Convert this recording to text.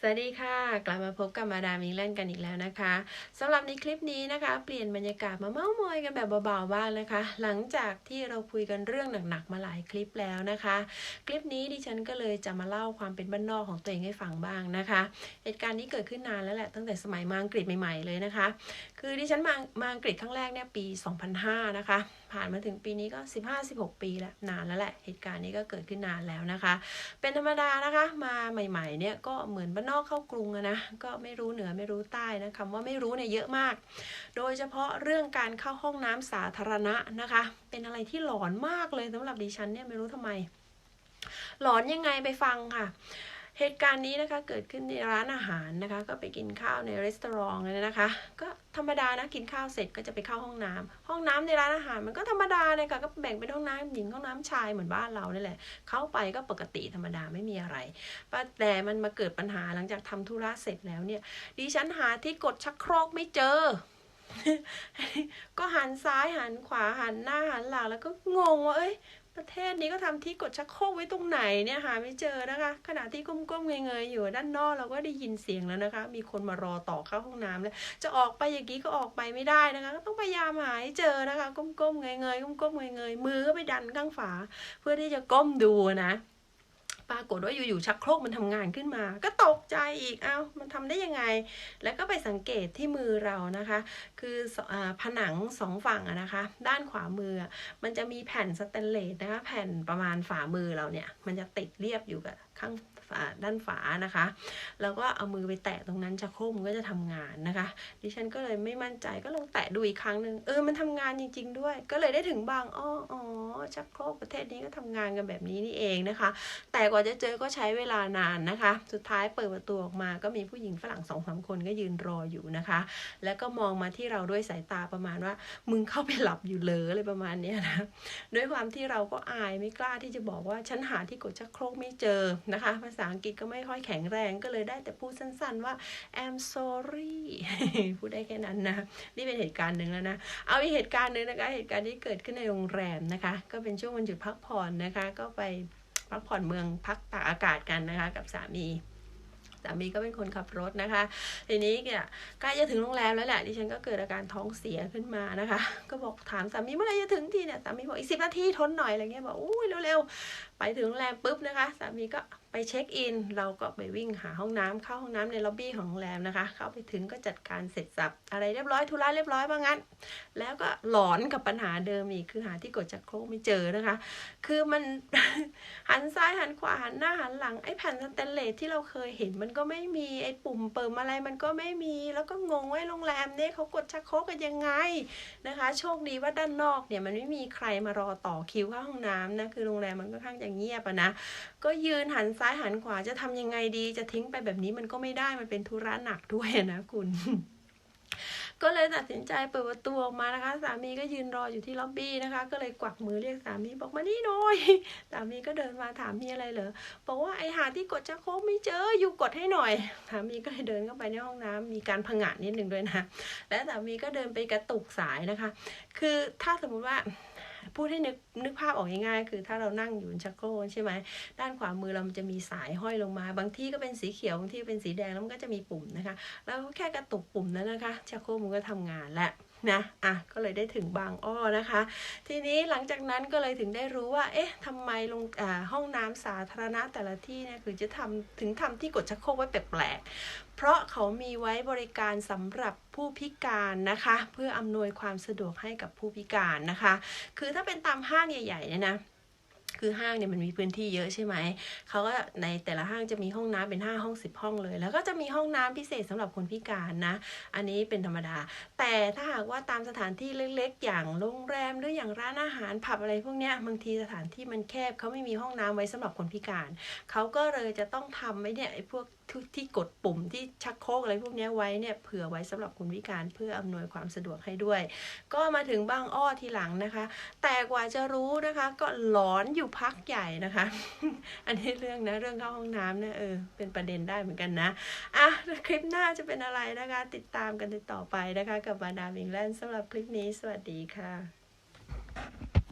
สวัสดีค่ะ กลับมาพบกับมาดามอิงแลนกันอีกแล้วนะคะสำหรับในคลิปนี้นะคะ เปลี่ยนบรรยากาศมาเม้ามอยกันแบบเบาๆบ้างนะคะ หลังจากที่เราคุยกันเรื่องหนักๆมาหลายคลิปแล้วนะคะ คลิปนี้ดิฉันก็เลยจะมาเล่าความเป็นบ้านนอกของตัวเองให้ฟังบ้างนะคะ เหตุการณ์นี้เกิดขึ้นนานแล้วแหละตั้งแต่สมัยมาอังกฤษใหม่ๆเลยนะคะ คือดิฉันมามาอังกฤษครั้งแรกเนี่ยปี 2005 นะคะผ่านมาถึงปีนี้ก็ 15-16 ปีแล้วนานแล้วแหละ เหตุการณ์นี้ก็เกิดขึ้นนานแล้วนะคะ เป็นธรรมดานะคะ มาใหม่ๆเนี่ยก็เหมือนบ้านนอกเข้ากรุงอะนะก็ไม่รู้เหนือไม่รู้ใต้นะคำว่าไม่รู้เนี่ยเยอะมาก โดยเฉพาะเรื่องการเข้าห้องน้ำสาธารณะนะคะ เป็นอะไรที่หลอนมากเลยสำหรับดิฉันเนี่ยไม่รู้ทำไม หลอนยังไงไปฟังค่ะ เหตุการณ์นี้นะคะเกิดขึ้นในร้านอาหารนะคะ ก็ไปกินข้าวในรีสอร์ทเลยนะคะ ก็ธรรมดานะกินข้าวเสร็จก็จะไปเข้าห้องน้ำห้องน้ำในร้านอาหารมันก็ธรรมดาเลยค่ะก็แบ่งเป็นห้องน้ำหญิงห้องน้ำชายเหมือนบ้านเรานี่แหละ เข้าไปก็ปกติธรรมดาไม่มีอะไรแต่มันมาเกิดปัญหาหลังจากทำธุระเสร็จแล้วเนี่ยดิฉันหาที่กดชักโครกไม่เจอก็หันซ้ายหันขวาหันหน้าหันหลังแล้วก็งงว่าเอ้ย ประเทศนี้ก็ทำที่กดชักโครกไว้ตรงไหนเนี่ยหาไม่เจอนะคะ ขณะที่ก้มๆเงยๆอยู่ด้านนอกเราก็ได้ยินเสียงแล้วนะคะ มีคนมารอต่อเข้าห้องน้ำแล้ว จะออกไปอย่างนี้ก็ออกไปไม่ได้นะคะ ก็ต้องพยายามหาให้เจอนะคะ ก้มๆเงยๆก้มๆเงยๆมือก็ไปดันข้างฝา เพื่อที่จะก้มดูนะ ปรากฏว่าอยู่ๆชักโครกมันทำงานขึ้นมา ก็ตกใจอีกเอา้ามันทำได้ยังไง แล้วก็ไปสังเกตที่มือเรานะคะ คืออผนังสองฝั่งนะคะ ด้านขวามือ มันจะมีแผ่นสแตนเลสนะคะ แผ่นประมาณฝ่ามือเราเนี่ย มันจะติดเรียบอยู่กับข้างด้านฝานะคะ แล้วก็เอามือไปแตะตรงนั้นชักโครกมันก็จะทำงานนะคะ ดิฉันก็เลยไม่มั่นใจก็ลองแตะดูอีกครั้งหนึ่งเออมันทำงานจริง ๆ ด้วย ก็เลยได้ถึงบางอ้ออ๋อชักโครกประเทศนี้ก็ทำงานกันแบบนี้นี่เองนะคะ แต่กว่าจะเจอก็ใช้เวลานานนะคะ สุดท้ายเปิดประตูออกมาก็มีผู้หญิงฝรั่งสองสามคนก็ยืนรออยู่นะคะ แล้วก็มองมาที่เราด้วยสายตาประมาณว่า มึงเข้าไปหลับอยู่เลยอะไรประมาณนี้นะด้วยความที่เราก็อายไม่กล้าที่จะบอกว่าฉันหาที่กดชักโครกไม่เจอนะคะ ภาษาอังกฤษก็ไม่ค่อยแข็งแรงก็เลยได้แต่พูดสั้นๆว่า I'm sorry พูดได้แค่นั้นนะนี่เป็นเหตุการณ์หนึ่งแล้วนะเอาอีกเหตุการณ์หนึ่งนะคะ เหตุการณ์ที่เกิดขึ้นในโรงแรมนะคะ ก็เป็นช่วงวันหยุดพักผ่อนนะคะ ก็ไป พักผ่อนเมืองพักตากอากาศกันนะคะกับสามีสามีก็เป็นคนขับรถนะคะ ทีนี้เนี่ยใกล้จะถึงโรงแรมแล้วแหละดิฉันก็เกิดอาการท้องเสียขึ้นมานะคะ ก็บอกถามสามีเมื่อไรจะถึงทีเนี่ยสามีบอกอีกสิบนาทีทนหน่อยอะไรเงี้ยบอกอุ้ยเร็วๆไปถึงโรงแรมปุ๊บนะคะสามีก็ ไปเช็คอิน เราก็ไปวิ่งหาห้องน้ำเข้าห้องน้ำในล็อบบี้ของโรงแรมนะคะ เข้าไปถึงก็จัดการเสร็จสับอะไรเรียบร้อยธุระเรียบร้อยว่างั้น แล้วก็หลอนกับปัญหาเดิมอีกคือหาที่กดจักรโครกไม่เจอนะคะ คือมันหันซ้ายหันขวาหันหน้าหันหลังไอ้แผ่นสแตนเลสที่เราเคยเห็นมันก็ไม่มีไอ้ปุ่มเปิมอะไรมันก็ไม่มี แล้วก็งงว่าโรงแรมเนี่ยเขากดชักโครกกันยังไงนะคะ โชคดีว่าด้านนอกเนี่ยมันไม่มีใครมารอต่อคิวเข้าห้องน้ำนะคือโรงแรมมันก็ข้างจะเงียบอะนะก็ยืนหันซ้ายายหันขวาจะทำยังไงดี จะทิ้งไปแบบนี้มันก็ไม่ได้มันเป็นธุระหนักด้วยนะคุณ ก็เลยตัดสินใจเปิดประตูออกมานะคะ สามีก็ยืนรออยู่ที่ล็อบบี้นะคะ ก็เลยกวักมือเรียกสามีบอกมานี่หน่อย สามีก็เดินมาถามมีอะไรเหรอบอกว่าไอหาที่กดจะโค้งไม่เจออยู่กดให้หน่อย สามีก็เลยเดินเข้าไปในห้องน้ำมีการผงะนิดหนึ่งด้วยนะและสามีก็เดินไปกระตุกสายนะคะ คือถ้าสมมุติว่า พูดให้นึกนึกภาพออกง่ายๆคือถ้าเรานั่งอยู่บนชักโครกใช่ไหมด้านขวามือเรามันจะมีสายห้อยลงมา บางที่ก็เป็นสีเขียวบางที่เป็นสีแดงแล้วมันก็จะมีปุ่มนะคะ แล้วแค่กระตุกปุ่มนั้นนะคะ ชักโครกมันก็ทำงานแล้วนะอะก็เลยได้ถึงบางอ้อนะคะ ทีนี้หลังจากนั้นก็เลยถึงได้รู้ว่า เอ๊ะทำไมลงห้องน้ำสาธารณะแต่ละที่เนี่ยคือจะทำถึงทำที่กดชักโครกไว้แปลกๆเพราะเขามีไว้บริการสำหรับผู้พิการนะคะ เพื่ออำนวยความสะดวกให้กับผู้พิการนะคะ คือถ้าเป็นตามห้างใหญ่ๆเนี่ยนะ คือห้างเนี่ยมันมีพื้นที่เยอะใช่ไหม เขาก็ในแต่ละห้างจะมีห้องน้ำเป็นห้าห้องสิบห้องเลย แล้วก็จะมีห้องน้ำพิเศษสำหรับคนพิการนะ อันนี้เป็นธรรมดา แต่ถ้าหากว่าตามสถานที่เล็ก ๆ อย่างโรงแรมหรืออย่างร้านอาหารผับอะไรพวกเนี้ยบางทีสถานที่มันแคบเขาไม่มีห้องน้ำไว้สำหรับคนพิการ เขาก็เลยจะต้องทำไว้เนี่ยไอ้พวกที่กดปุ่มที่ชักโครกอะไรพวกนี้ไว้เนี่ยเผื่อไว้สำหรับคนพิการเพื่ออำนวยความสะดวกให้ด้วย ก็มาถึงบางอ้อทีหลังนะคะ แต่กว่าจะรู้นะคะก็หลอนอยู่พักใหญ่นะคะ อันนี้เรื่องนะเรื่องเข้าห้องน้ำเนี่ยเออเป็นประเด็นได้เหมือนกันนะอะคลิปหน้าจะเป็นอะไรนะคะ ติดตามกันต่อไปนะคะ กับมาดามอิงแลนด์สำหรับคลิปนี้ สวัสดีค่ะ